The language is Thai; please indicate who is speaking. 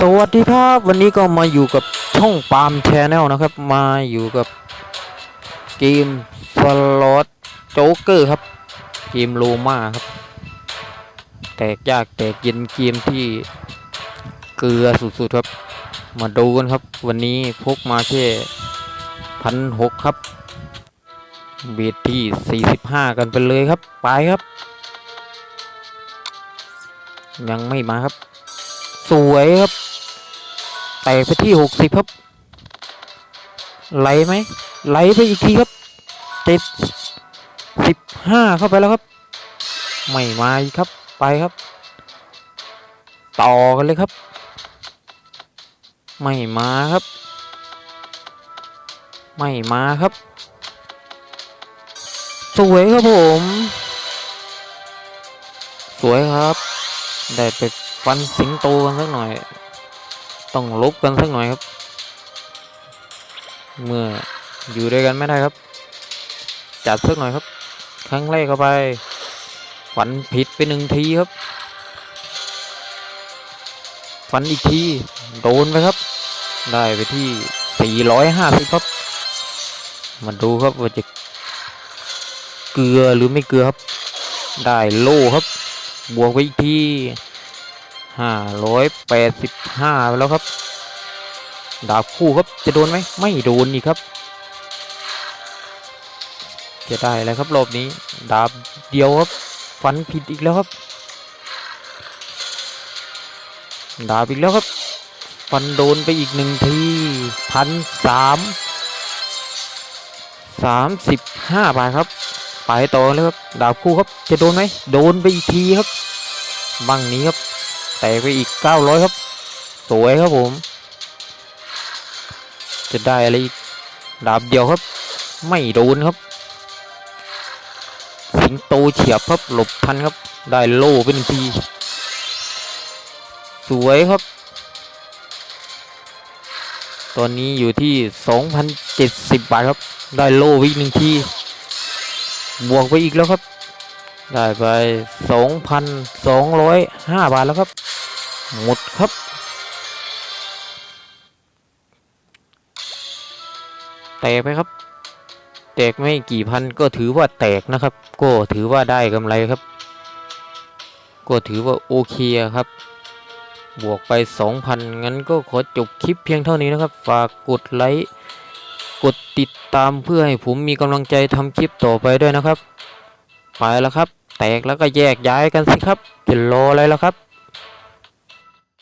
Speaker 1: สวัสดีครับ วันนี้ก็มาอยู่กับช่องปาล์มแชนแนลนะครับ มาอยู่กับเกมสล็อตโจ๊กเกอร์ครับ เกมโลมาครับ แตกยากแตกเย็นเกมที่เกลือสุดๆครับ มาดูกันครับ วันนี้พกมาแค่พันหกครับเบียดที่ 45 กันไปเลยครับ ไปครับ ยังไม่มาครับ สวยครับ แตกไปที่60ครับ ไหลไหมไหลไปอีกทีครับเจ็ดสิบห้าเข้าไปแล้วครับ ไม่มาอีกครับไปครับ ต่อกันเลยครับ ไม่มาครับ ไม่มาครับ สวยครับผม สวยครับ ได้ไปฟันสิงโตกันสักหน่อย ต้องลบกันสักหน่อยครับ เมื่ออยู่ด้วยกันไม่ได้ครับ จัดสักหน่อยครับ ครั้งแรกเข้าไป ฝันผิดไปหนึ่งทีครับ ฝันอีกที โดนไปครับ ได้ไปที่ 450 ครับ มาดูครับว่าจะเกลือหรือไม่เกลือครับ ได้โล่ครับ บวกไปอีกที ห้าร้อยแปดสิบห้าไปแล้วครับ ดาบคู่ครับจะโดนไหมไม่โดนนี่ครับ จะได้อะไรครับรอบนี้ ดาบเดียวครับ ฟันผิดอีกแล้วครับ ดาบอีกแล้วครับ ฟันโดนไปอีกหนึ่งทีพันสามสามสิบห้าบาทครับไปต่อเลยครับ ดาบคู่ครับ จะโดนไหม โดนไปอีกทีครับ บังนี้ครับ แตกไปอีก 900 ครับ สวยครับผม จะได้อะไรอีก ดาบเดียวครับ ไม่โดนครับ สิงโตเฉียบครับ หลบทันครับ ได้โล่เป็นงที สวยครับ ตอนนี้อยู่ที่ 2,070 บาทครับ ได้โล่อีกหนึ่งที บวกไปอีกแล้วครับ ได้ไป 2,205 บาทแล้วครับ หมดครับ แตกไปครับ แตกไม่กี่พันก็ถือว่าแตกนะครับ ก็ถือว่าได้กำไรครับ ก็ถือว่าโอเคครับ บวกไป 2,000 งั้นก็ขอจบคลิปเพียงเท่านี้นะครับ ฝากกดไลค์ กดติดตามเพื่อให้ผมมีกำลังใจทำคลิปต่อไปด้วยนะครับไปแล้วครับ แตกแล้วก็แยกย้ายกันสิครับจะรออะไรแล้วครับ